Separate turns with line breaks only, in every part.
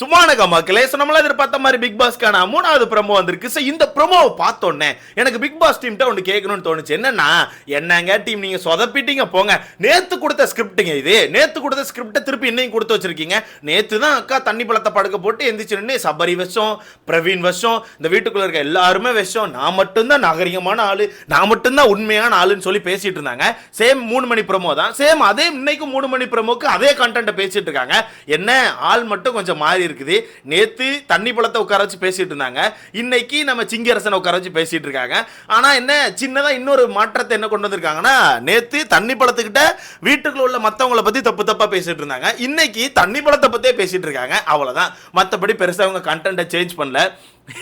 சும்மானக மக்களே ஸோ நம்மளாம் எதிர்பார்த்த மாதிரி பிக் பாஸ்க்கான மூணாவது ப்ரமோ வந்திருக்கு. ஸோ இந்த ப்ரமோவை பார்த்தோன்னே எனக்கு பிக் பாஸ் டீம்கிட்ட ஒன்று கேட்கணும்னு தோணுச்சு. என்னன்னா என்னங்க டீம் நீங்கள் சொதப்பிட்டீங்க போங்க. நேற்று கொடுத்த ஸ்கிரிப்டுங்க இது. நேற்று கொடுத்த ஸ்கிரிப்டை திருப்பி இன்னையும் கொடுத்து வச்சிருக்கீங்க. நேற்று தான் அக்கா தண்ணி பழத்தை படுக்க போட்டு எந்திரிச்சுன்னு சபரி விஷம் பிரவீன் விஷம் இந்த வீட்டுக்குள்ள இருக்க எல்லாருமே விஷம். நான் மட்டும்தான் நாகரிகமான ஆள். நான் மட்டும்தான் உண்மையான ஆளுன்னு சொல்லி பேசிட்டு இருந்தாங்க. சேம் மூணு மணி ப்ரமோ தான். சேம் அதே இன்னைக்கும் மூணு மணி ப்ரமோக்கு அதே கண்டென்ட்டை பேசிட்டு இருக்காங்க. என்ன ஆள் மட்டும் கொஞ்சம் மாறி இருக்குது. நேத்து தண்ணி பழத்தை உட்கார வச்சு பேசிட்டு இருந்தாங்க. இன்னைக்கு நம்ம சிங்கரசனை உட்கார வச்சு பேசிட்டு இருக்காங்க. ஆனா என்ன சின்னதா இன்னொரு மாற்றத்தை என்ன கொண்டு வந்திருக்காங்கன்னா நேத்து தண்ணி பழத்துக்கிட்ட வீட்டுக்குள்ள உள்ள மத்தவங்கள பத்தி தப்பு தப்பா பேசிட்டு இருந்தாங்க. இன்னைக்கு தண்ணி பழத்தை பத்தியே பேசிட்டு இருக்காங்க. அவ்வளவுதான். மத்தபடி பெருசா அவங்க கண்டென்ட்டை சேஞ்ச் பண்ணல.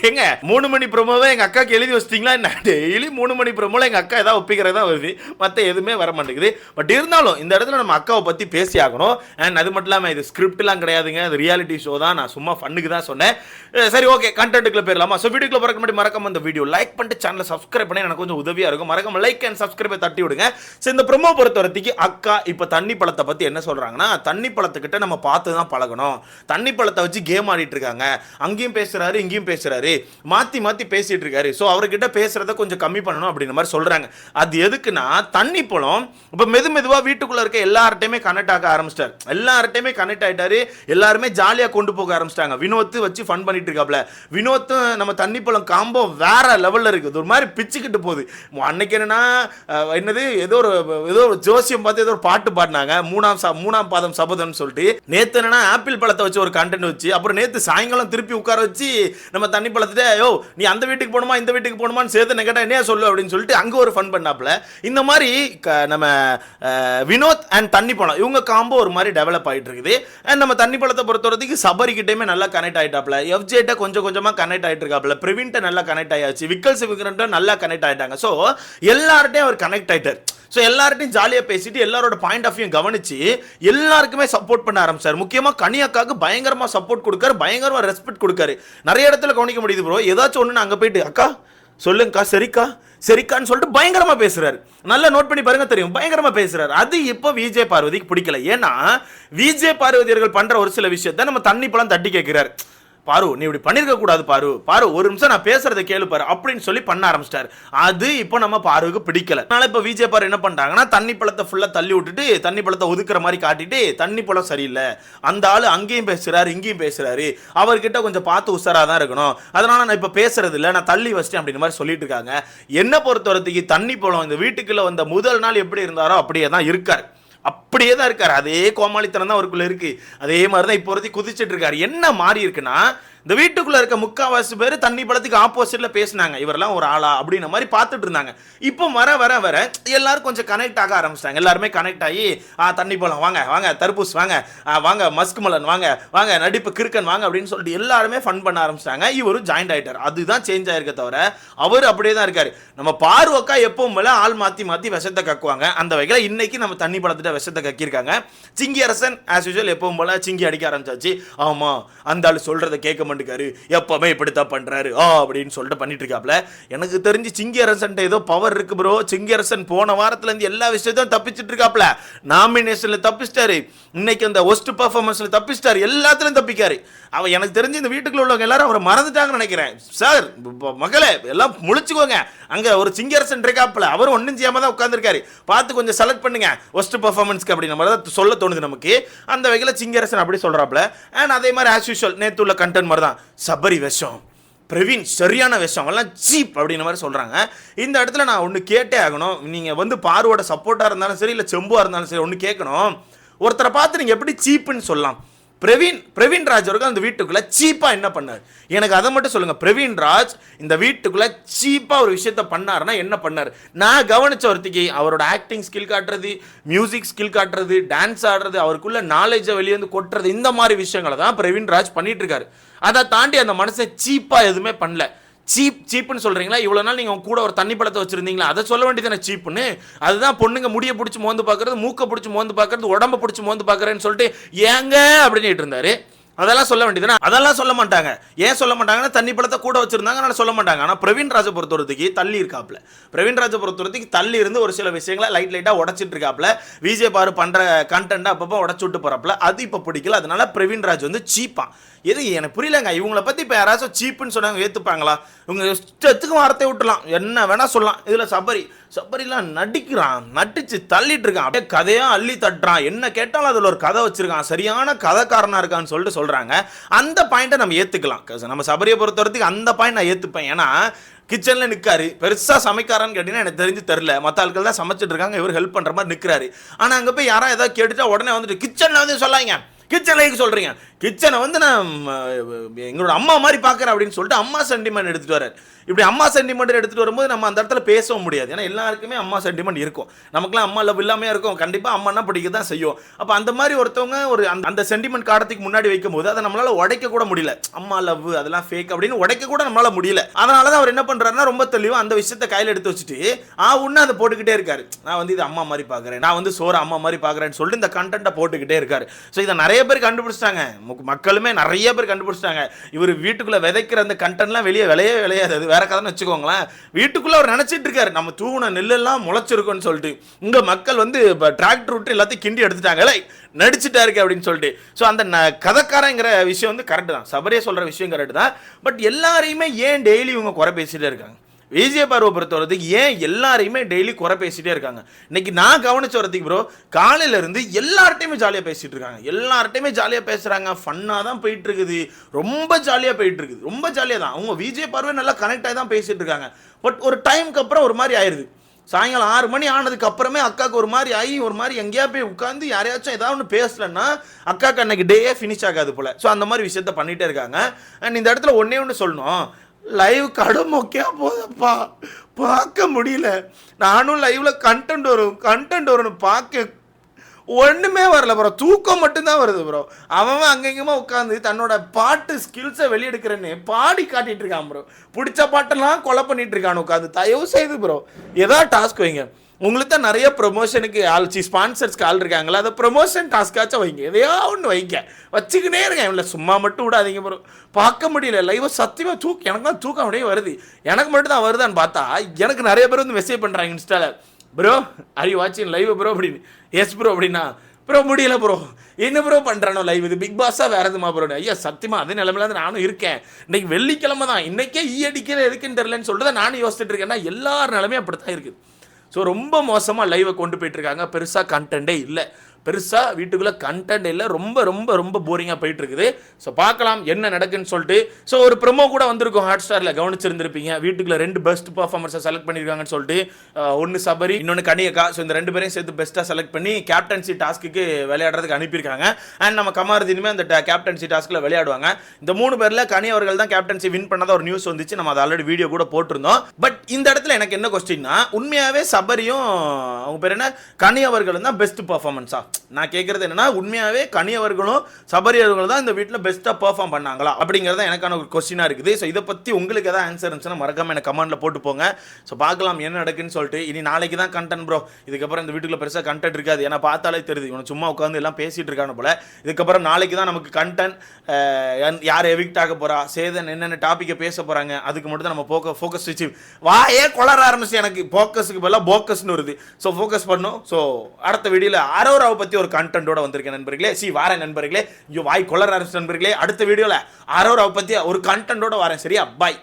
ஏங்க மூணு மணி ப்ரோமோவை எங்கள் அக்காக்கு எழுதி வச்சிட்டிங்களா என்ன? டெய்லி மூணு மணி ப்ரோமோல எங்கள் அக்கா ஏதாவது ஒப்பிக்கிறதா வருது. மற்ற எதுவுமே வர மாட்டேங்குது. பட் இருந்தாலும் இந்த இடத்துல நம்ம அக்காவை பற்றி பேசி ஆகணும். அண்ட் அது மட்டும் இல்லாமல் இது ஸ்கிரிப்ட்லாம் கிடையாதுங்க. அது ரியாலிட்டி ஷோ தான். நான் சும்மா ஃபன்னுக்கு தான் சொன்னேன். சரி ஓகே கண்டென்ட்டுக்குள்ள போயிடலாமா? ஸோ வீடியோக்குள்ள பிறக்க முன்னாடி மறக்காம இந்த வீடியோ லைக் பண்ணிட்டு சேனலை சப்ஸ்கிரைப் பண்ணி எனக்கு கொஞ்சம் உதவியாக இருக்கும். மறக்காம லைக் அண்ட் சப்ஸ்கிரைபை தட்டி விடுங்க. ஸோ இந்த ப்ரொமோ பொறுத்தவரத்துக்கு அக்கா இப்போ தண்ணி பழத்தை பற்றி என்ன சொல்கிறாங்கன்னா தண்ணி பழத்துக்கிட்ட நம்ம பார்த்து தான் பழகணும். தண்ணி பழத்தை வச்சு கேம் ஆடிட்டு இருக்காங்க. அங்கேயும் பேசுகிறாரு இங்கேயும் பேசுறாரு மாத்தி மாத்தி பேசிட்டு இருக்காரு. ஸோ அவர்கிட்ட பேசுறத கொஞ்சம் கம்மி பண்ணணும் அப்படின்ற மாதிரி சொல்றாங்க. அது எதுக்குன்னா தண்ணி பழம் இப்போ மெது மெதுவா வீட்டுக்குள்ள இருக்க எல்லார்ட்டையுமே கனெக்ட் ஆக ஆரம்பிச்சிட்டாரு. எல்லார்ட்டையுமே கனெக்ட் ஆயிட்டாரு எல்லாருமே ஜாலியா கொண்டு போக ஆரம்பிச்சிட்டாங்க. வினோத்து வச்சு ஃபன் பண்ணிட்டு இருக்காப்ல. வினோத்தும் நம்ம தண்ணி பழம் காம்போ வேற லெவல்ல இருக்குது. ஒரு மாதிரி பிச்சுக்கிட்டு போகுது. அன்னைக்கு என்னன்னா என்னது ஏதோ ஒரு ஏதோ ஒரு ஜோசியம் பார்த்து ஏதோ ஒரு பாட்டு பாடினாங்க. மூணாம் மூணாம் பாதம் சபதம்னு சொல்லிட்டு. நேத்து என்னன்னா ஆப்பிள் பழத்தை வச்சு ஒரு கண்டென்ட் வச்சு அப்புறம் நேத்து சாயங்காலம் திருப்பி உட்கார வச்சு நம்ம தண்ணி பழத்துட்டு ஐயோ நீ அந்த வீட்டுக்கு போகணுமா இந்த வீட்டுக்கு போகணுமான்னு சேர்த்து கேட்டா என்ன சொல்லு? அப்படின்னு சொல்லிட்டு அங்கே ஒரு ஃபன் பண்ணாப்புல. இந்த மாதிரி க- நம்ம வினோத் அண்ட் தண்ணி பழம் இவங்க காம்போ ஒரு மாதிரி டெவலப் ஆகிட்டு இருக்குது அண்ட் நம்ம தண்ணி பழத்தை பொறுத்த வரைக்கும் சபரி நல்லா கனெக்ட் ஆகிட்டாப்புல எஃப்ஜேட்ட கொஞ்சம் கொஞ்சமாக கனெக்ட் ஆகிட்டு இருக்காப்ல பிரவீன்ட்ட நல்லா கனெக்ட் ஆயாச்சு. விக்கல் சிவிகரன்ட்ட நல்லா கனெக்ட் ஆகிட்டாங்க ஸோ எல்லார்ட்டையும் அவர் கனெக்ட் ஆகிட்டார் ஸோ எல்லார்ட்டையும் ஜாலியாக பேசிட்டு எல்லாரோட பாயிண்ட் ஆஃப் வியூ கவனிச்சு எல்லாருக்குமே சப்போர்ட் பண்ண ஆரம்பிச்சார். முக்கியமாக கனியாக்காவுக்கு பயங்கரமாக சப்போர்ட் கொடுக்காரு பயங்கரமாக ரெஸ்பெக்ட் கொடுக்காரு. நிறைய இடத்துல கவனிக்க முடியுது ப்ரோ ஏதாச்சும் ஒன்று அங்கே போயிட்டு அக்கா சொல்லுங்கக்கா சரிக்கா சரிக்கான்னு சொல்லிட்டு பயங்கரமா பேசுறாரு. நல்லா நோட் பண்ணி பாருங்க தெரியும். பயங்கரமா பேசுறாரு. அது இப்போ விஜய் பார்வதிக்கு பிடிக்கல. ஏன்னா விஜய் பார்வதியர்கள் பண்ற ஒரு சில விஷயத்தை நம்ம தண்ணி பழம் தட்டி கேட்கிறாரு. பாரு நீ இப்படி பண்ணிருக்க கூடாது பாரு. பாரு ஒரு நிமிஷம் நான் பேசுறதை கேளு பாரு அப்படின்னு சொல்லி பண்ண ஆரம்பிச்சிட்டாரு. அது இப்போ நம்ம பாருவுக்கு பிடிக்கல. அதனால இப்போ விஜய் பாரு என்ன பண்ணிட்டாங்கன்னா தண்ணி பழத்தை ஃபுல்லா தள்ளி விட்டுட்டு தண்ணி பழத்தை ஒதுக்குற மாதிரி காட்டிட்டு தண்ணி பழம் சரியில்லை. அந்த ஆள் அங்கேயும் பேசுறாரு இங்கேயும் பேசுறாரு. அவர்கிட்ட கொஞ்சம் பார்த்து உஷாரா தான் இருக்கணும். அதனால நான் இப்போ பேசுறது இல்லை நான் தள்ளி வச்சிட்டேன் அப்படின்னு மாதிரி சொல்லிட்டு இருக்காங்க. என்ன பொறுத்த வரைக்கும் தண்ணி பழம் இந்த வீட்டுக்குள்ள வந்த முதல் நாள் எப்படி இருந்தாரோ அப்படியே தான் இருக்காரு. அப்படியே தான் இருக்கார். அதே கோமாளித்தனம் தான் அவருக்குள்ளே இருக்குது அதே மாதிரி தான் இப்போ வரைக்கும் குதிச்சிட்டு இருக்காரு. என்ன மாறி இருக்குன்னா இந்த வீட்டுக்குள்ள இருக்க முக்காவாசி பேர் தண்ணி படத்துக்கு ஆப்போசிட்ல பேசினாங்க. இவரெல்லாம் ஒரு ஆளா அப்படின்ற மாதிரி பார்த்துட்டு இருந்தாங்க. இப்போ வர வர வர எல்லாரும் கொஞ்சம் கனெக்ட் ஆக ஆரம்பிச்சிட்டாங்க. எல்லாருமே கனெக்ட் ஆகி ஆ தண்ணி பழம் வாங்க வாங்க தர்பூஸ் வாங்க. வாங்க மஸ்க் மலன் வாங்க. வாங்க நடிப்பு கிறுக்கன் வாங்க. அப்படின்னு சொல்லிட்டு எல்லாருமே ஃபன் பண்ண ஆரம்பிச்சிட்டாங்க. இவரும் ஜாயின்ட் ஆயிட்டார். அதுதான் சேஞ்ச் ஆயிருக்க தவிர அவர் அப்படியே தான் இருக்காரு. நம்ம பார்வக்கா எப்பவும் போல ஆள் மாத்தி மாத்தி விஷத்தை கக்குவாங்க. அந்த வகையில் இன்னைக்கு நம்ம தண்ணி பழத்திட்ட விஷத்தை கக்கியிருக்காங்க. சிங்கி அரசன் ஆஸ் யூஷுவல் எப்பவும் போல சிங்கி அடிக்க ஆரம்பிச்சாச்சு. ஆமா அந்த ஆள் சொல்றதை கேட்க மாட்டேங்காரு எப்பவுமே இப்படித்தான் பண்றாரு. ஆ அப்படின்னு சொல்லிட்டு பண்ணிட்டு இருக்காப்ல. எனக்கு தெரிஞ்சு சிங்கி ஏதோ பவர் இருக்கு ப்ரோ சிங்கி அரசன் போன வாரத்துல இருந்து எல்லா விஷயத்தையும் தப்பிச்சிட்டு இருக்காப்ல. நாமினேஷன்ல தப்பிச்சிட்டாரு. இன்னைக்கு அந்த ஒஸ்ட் பர்ஃபார்மன்ஸ்ல தப்பிச்சிட்டாரு. எல்லாத்துலயும் தப்பிக்காரு. அவ எனக்கு தெரிஞ்சு இந்த வீட்டுக்குள்ள உள்ளவங்க எல்லாரும் அவரை மறந்துட்டாங்கன்னு நினைக்கிறேன். சார் மகளே எல்லாம் முழிச்சுக்கோங்க. அங்க ஒரு சிங்கரசன் இருக்காப்ல. அவர் ஒன்றும் செய்யாம தான் உட்காந்துருக்காரு பார்த்து கொஞ்சம் செலக்ட் பண்ணுங்க. ஒஸ்ட் பர்ஃபார்மன்ஸ்க்கு அப்படின்ற மாதிரி தான் சொல்ல தோணுது நமக்கு. அந்த வகையில் சிங்கரசன் அப்படி சொல்றாப்ல. அண்ட் அதே மாதிரி ஆஸ் யூஷுவல் நேத்து உள்ள கண்டென்ட் மாதிரி தான் சபரி விஷம் பிரவீன் சரியான விஷம் எல்லாம் சீப் அப்படின்ற மாதிரி சொல்கிறாங்க இந்த இடத்துல நான் ஒன்று கேட்டே ஆகணும். நீங்கள் வந்து பார்வோட சப்போர்ட்டாக இருந்தாலும் சரி இல்லை செம்புவாக இருந்தாலும் சரி ஒன்று கேட்கணும். ஒருத்தரை பார்த்து நீங்கள் எப்படி சீப்புன்னு சொல்லலாம். பிரவீன் பிரவீன் ராஜ் அவர்கள் அந்த வீட்டுக்குள்ளே சீப்பாக என்ன பண்ணார்? எனக்கு அதை மட்டும் சொல்லுங்கள் பிரவீன் ராஜ் இந்த வீட்டுக்குள்ளே சீப்பாக ஒரு விஷயத்த பண்ணாருன்னா என்ன பண்ணார்? நான் கவனிச்ச ஒருத்திக்கு அவரோட ஆக்டிங் ஸ்கில் காட்டுறது மியூசிக் ஸ்கில் காட்டுறது டான்ஸ் ஆடுறது அவருக்குள்ள நாலேஜை வெளியே வந்து கொட்டுறது இந்த மாதிரி விஷயங்களை தான் பிரவீன் ராஜ் பண்ணிகிட்ருக்காரு அதை தாண்டி அந்த மனுஷன் சீப்பாக எதுவுமே பண்ணல. சீப் சீப்புன்னு சொல்கிறீங்களா இவ்வளோ நாள் நீங்கள் கூட ஒரு தண்ணி பழத்தை வச்சுருந்தீங்களா? அதை சொல்ல வேண்டியதானே சீப்புன்னு? அதுதான் பொண்ணுங்க முடியை பிடிச்சி மோந்து பார்க்குறது மூக்கை பிடிச்சி மோந்து பார்க்குறது உடம்ப பிடிச்சி மோந்து பார்க்குறேன்னு சொல்லிட்டு ஏங்க அப்படின்னு இருந்தார். அதெல்லாம் சொல்ல வேண்டியதுனா அதெல்லாம் சொல்ல மாட்டாங்க. ஏன் சொல்ல மாட்டாங்கன்னா தண்ணி பழத்தை கூட வச்சிருந்தாங்க அதனால சொல்ல மாட்டாங்க. ஆனால் பிரவீன் ராஜை பொறுத்தவரத்துக்கு தள்ளி இருக்காப்ல. பிரவீன் ராஜை பொறுத்தவரத்துக்கு தள்ளி இருந்து ஒரு சில விஷயங்களை லைட் லைட்டாக உடச்சிட்டு இருக்காப்ல. விஜய் பாரு பண்ற கண்டென்ட் அப்பப்போ உடச்சு விட்டு போறாப்ல. அது இப்போ பிடிக்கல. அதனால பிரவீன் ராஜ் வந்து சீப்பான். எது எனக்கு புரியலங்க. இவங்களை பத்தி இப்போ யாராச்சும் சீப்புன்னு சொன்னாங்க ஏத்துப்பாங்களா? இவங்க இஷ்டத்துக்கு வார்த்தை விட்டுலாம் என்ன வேணா சொல்லலாம். இதுல சபரி சபரிலாம் நடிக்கிறான். நடிச்சு தள்ளிட்டு இருக்கான். அப்படியே கதையா அள்ளி தட்டுறான். என்ன கேட்டாலும் அதுல ஒரு கதை வச்சிருக்கான். சரியான கதைக்காரனா இருக்கான்னு சொல்லிட்டு சொல்கிறாங்க அந்த பாயிண்ட்டை நம்ம ஏத்துக்கலாம். நம்ம சபரியை பொறுத்த வரைக்கும் அந்த பாயிண்ட் நான் ஏத்துப்பேன். ஏன்னா கிச்சனில் நிக்காரு. பெருசா சமைக்காரான்னு கேட்டிங்கன்னா எனக்கு தெரிஞ்சு தெரில மத்த ஆட்கள் தான் சமைச்சிட்டு இருக்காங்க. இவர் ஹெல்ப் பண்ற மாதிரி நிக்கிறாரு. ஆனா அங்க போய் யாரா ஏதாவது கேட்டுட்டா உடனே வந்துட்டு கிச்சனில் வந்து சொல்லாங்க கிச்சன்ல எதுக்கு சொல்றீங்க. கிச்சனை வந்து நான் எங்களோட அம்மா மாதிரி பார்க்குறேன் அப்படின்னு சொல்லிட்டு அம்மா சென்டிமெண்ட் எடுத்துட்டு வரார் இப்படி அம்மா சென்டிமெண்ட் எடுத்துட்டு வரும்போது நம்ம அந்த இடத்துல பேசவும் முடியாது. ஏன்னா எல்லாருக்குமே அம்மா சென்டிமெண்ட் இருக்கும். நமக்குலாம் அம்மா லவ் இல்லாமே இருக்கும். கண்டிப்பா அம்மானா பிடிக்க தான் செய்யும். அப்போ அந்த மாதிரி ஒருத்தவங்க ஒரு அந்த- அந்த சென்டிமெண்ட் காடத்துக்கு முன்னாடி வைக்கும் போது அதை நம்மளால உடைக்க கூட முடியல. அம்மா லவ் அதெல்லாம் ஃபேக் அப்படின்னு உடைக்க கூட நம்மளால முடியல. அதனால தான் அவர் என்ன பண்ணுறாருன்னா ரொம்ப தெளிவாக அந்த விஷயத்த கையில் எடுத்து வச்சுட்டு ஆ ஒன்று அதை போட்டுக்கிட்டே இருக்காரு. நான் வந்து இது அம்மா மாதிரி பார்க்குறேன். நான் வந்து சோறு அம்மா மாதிரி பார்க்குறேன்னு சொல்லிட்டு இந்த கண்டென்ட்டை போட்டுக்கிட்டே இருக்காரு. ஸோ இதை நிறைய நிறைய பேர் கண்டுபிடிச்சிட்டாங்க. மு- மக்களுமே நிறைய பேர் கண்டுபிடிச்சிட்டாங்க. இவர் வீட்டுக்குள்ளே விதைக்கிற அந்த கண்டென்ட்லாம் வெளியே விளையவே விளையாது. அது வேற கதைன்னு வச்சுக்கோங்களேன். வீட்டுக்குள்ளே அவர் நினச்சிட்டு இருக்காரு. நம்ம தூண நெல்லெல்லாம் முளைச்சிருக்கோம்னு சொல்லிட்டு. இங்கே மக்கள் வந்து இப்போ டிராக்டர் விட்டு எல்லாத்தையும் கிண்டி எடுத்துட்டாங்க. நடிச்சுட்டா இருக்கு அப்படின்னு சொல்லிட்டு. ஸோ அந்த ந- கதைக்காரங்கிற விஷயம் வந்து கரெக்டு தான். சபரியே சொல்கிற விஷயம் கரெக்டு தான். பட் எல்லாரையுமே ஏன் டெய்லி இவங்க குறை பேசிகிட்டே இருக்காங்க? விஜய பார்வை பொறுத்தவரைக்கும் ஏன் எல்லாரையுமே டெய்லி குறை பேசிகிட்டே இருக்காங்க? இன்னைக்கு நான் கவனிச்ச வரதுக்கு ப்ரோ காலையிலேருந்து எல்லார்ட்டையுமே ஜாலியாக பேசிகிட்டு இருக்காங்க. எல்லார்ட்டையுமே ஜாலியாக பேசுகிறாங்க ஃபன்னாக தான் போயிட்டு இருக்குது ரொம்ப ஜாலியாக போயிட்டு இருக்குது ரொம்ப ஜாலியாக தான். அவங்க விஜய பார்வை நல்லா கனெக்ட் ஆகி தான் பேசிகிட்டு இருக்காங்க. பட் ஒரு டைம்க்கு அப்புறம் ஒரு மாதிரி ஆயிடுது சாயங்காலம் ஆறு மணி ஆனதுக்கு அப்புறமே அக்காவுக்கு ஒரு மாதிரி ஆகி ஒரு மாதிரி எங்கேயா போய் உட்காந்து யாரையாச்சும் ஏதாவது ஒன்று பேசலன்னா அக்காவுக்கு அன்னைக்கு டேயே ஃபினிஷ் ஆகாது போல. ஸோ அந்த மாதிரி விஷயத்த பண்ணிகிட்டே இருக்காங்க. அண்ட் இந்த இடத்துல ஒன்றே ஒன்று சொல்லணும். லைவ் கடும் போதப்பா. பார்க்க முடியல. நானும் லைவில் கண்டென்ட் வரும் கண்டென்ட் வரும்னு பார்க்க ஒன்றுமே வரல ப்ரோ தூக்கம் மட்டும்தான் வருது ப்ரோ அவன் அங்கங்கமா உட்காந்து தன்னோட பாட்டு ஸ்கில்ஸை வெளியெடுக்கிறேன்னு பாடி காட்டிட்டு இருக்கான் ப்ரோ பிடிச்ச பாட்டெல்லாம் கொலை பண்ணிட்டு இருக்கான் உட்காந்து தயவு செய்து ப்ரோ ஏதாவது டாஸ்க் வைங்க. உங்களுக்கு தான் நிறைய ப்ரொமோஷனுக்கு ஆள் சி ஸ்பான்சர்ஸ்க்கு ஆள் இருக்காங்களா? அதை ப்ரொமோஷன் டாஸ்க்காச்சும் வைங்க. எதையோ ஒன்று வைங்க. வச்சுக்கினே இருக்கேன் இல்லை சும்மா மட்டும் விடாதீங்க ப்ரோ பார்க்க முடியல. லைவ் சத்தியமாக தூக்கம் எனக்கு தான் தூக்கம் அப்படியே வருது. எனக்கு மட்டும் தான் வருதான்னு பார்த்தா எனக்கு நிறைய பேர் வந்து மெசேஜ் பண்ணுறாங்க இன்ஸ்டாவில் ப்ரோ அரி வாட்சிங் லைவ் ப்ரோ அப்படின்னு. எஸ் ப்ரோ அப்படின்னா ப்ரோ முடியல ப்ரோ என்ன ப்ரோ பண்ணுறானோ லைவ் இது? பிக் பாஸாக வேறு எதுமா ப்ரோ ஐயா சத்தியமாக அதே நிலமையில தான் நானும் இருக்கேன். இன்னைக்கு வெள்ளிக்கிழமை தான். இன்றைக்கே ஈ அடிக்கிற எதுக்குன்னு தெரிலன்னு சொல்லிட்டு தான் நானும் யோசிச்சுட்டு இருக்கேன்னா எல்லார் நிலமையும் அப்படி தான் இருக்குது. ஸோ ரொம்ப மோசமாக லைவை கொண்டு போயிட்டுருக்காங்க பெருசாக கண்டென்ட்டே இல்லை. பெருசாக வீட்டுக்குள்ளே கண்டென்ட் இல்லை ரொம்ப ரொம்ப ரொம்ப போரிங்காக போயிட்டு இருக்குது ஸோ பார்க்கலாம் என்ன நடக்குன்னு சொல்லிட்டு. ஸோ ஒரு ப்ரொமோ கூட வந்திருக்கும் ஹாட் ஸ்டாரில் கவனிச்சிருந்திருப்பீங்க. வீட்டுக்குள்ள ரெண்டு பெஸ்ட் பர்ஃபார்மர்ஸை செலக்ட் பண்ணியிருக்காங்கன்னு சொல்லிட்டு. ஒன்று சபரி இன்னொன்று கனியக்கா. ஸோ இந்த ரெண்டு பேரையும் சேர்த்து பெஸ்ட்டாக செலக்ட் பண்ணி கேப்டன்சி டாஸ்க்கு விளையாடுறதுக்கு அனுப்பியிருக்காங்க. அண்ட் நம்ம கமாரதினுமே அந்த கேப்டன்சி டாஸ்க்கில் விளையாடுவாங்க. இந்த மூணு பேரில் கனி அவர்கள் தான் கேப்டன்சி வின் பண்ணாத ஒரு நியூஸ் வந்துச்சு. நம்ம அதை ஆல்ரெடி வீடியோ கூட போட்டிருந்தோம். பட் இந்த இடத்துல எனக்கு என்ன கொஸ்டின்னா உண்மையாகவே சபரியும் அவங்க பேர் என்ன? கனி அவர்களும் தான் பெஸ்ட் பர்ஃபார்மன்ஸா நான் கேட்குறது என்னன்னா உண்மையாகவே கணியவர்களும் சபரியவர்கள் சபரி அவர்களும் தான் இந்த வீட்டில் பெஸ்ட்டாக பெர்ஃபார்ம் பண்ணாங்களா? அப்படிங்கிறது எனக்கான ஒரு கொஸ்டினாக இருக்குது. ஸோ இதை பற்றி உங்களுக்கு எதாவது ஆன்சர் இருந்துச்சுன்னா மறக்காமல் எனக்கு கமெண்ட்டில் போட்டு போங்க. ஸோ பார்க்கலாம் என்ன நடக்குன்னு சொல்லிட்டு. இனி நாளைக்கு தான் கண்டென்ட் ப்ரோ இதுக்கப்புறம் இந்த வீட்டுக்குள்ள பெருசாக கண்டென்ட் இருக்காது. ஏன்னா பார்த்தாலே தெரியுது. இவனை சும்மா உட்காந்து எல்லாம் பேசிட்டு இருக்கான போல. இதுக்கப்புறம் நாளைக்கு தான் நமக்கு கண்டென்ட் யார் எவிக்ட் ஆக போகிறா சேதன் என்னென்ன டாப்பிக்கை பேச போகிறாங்க அதுக்கு மட்டும் தான் நம்ம போக்க ஃபோக்கஸ் வச்சு வாயே கொளர ஆரம்பிச்சு எனக்கு ஃபோக்கஸுக்கு பதிலாக போக்கஸ்னு வருது. ஸோ ஃபோக்கஸ் பண்ணும் ஸோ அடுத்த வீடியோவில் அரோராவை பற்றி ஒரு கண்டென்ட்டோட வந்திருக்கேன் நண்பர்களே. சி வாரேன் நண்பர்களே. ஐயோ வாய் கொளர நண்பர்களே. அடுத்த வீடியோவில் அரோராவை பற்றி ஒரு கண்டென்ட்டோட வரேன். சரியா? பாய்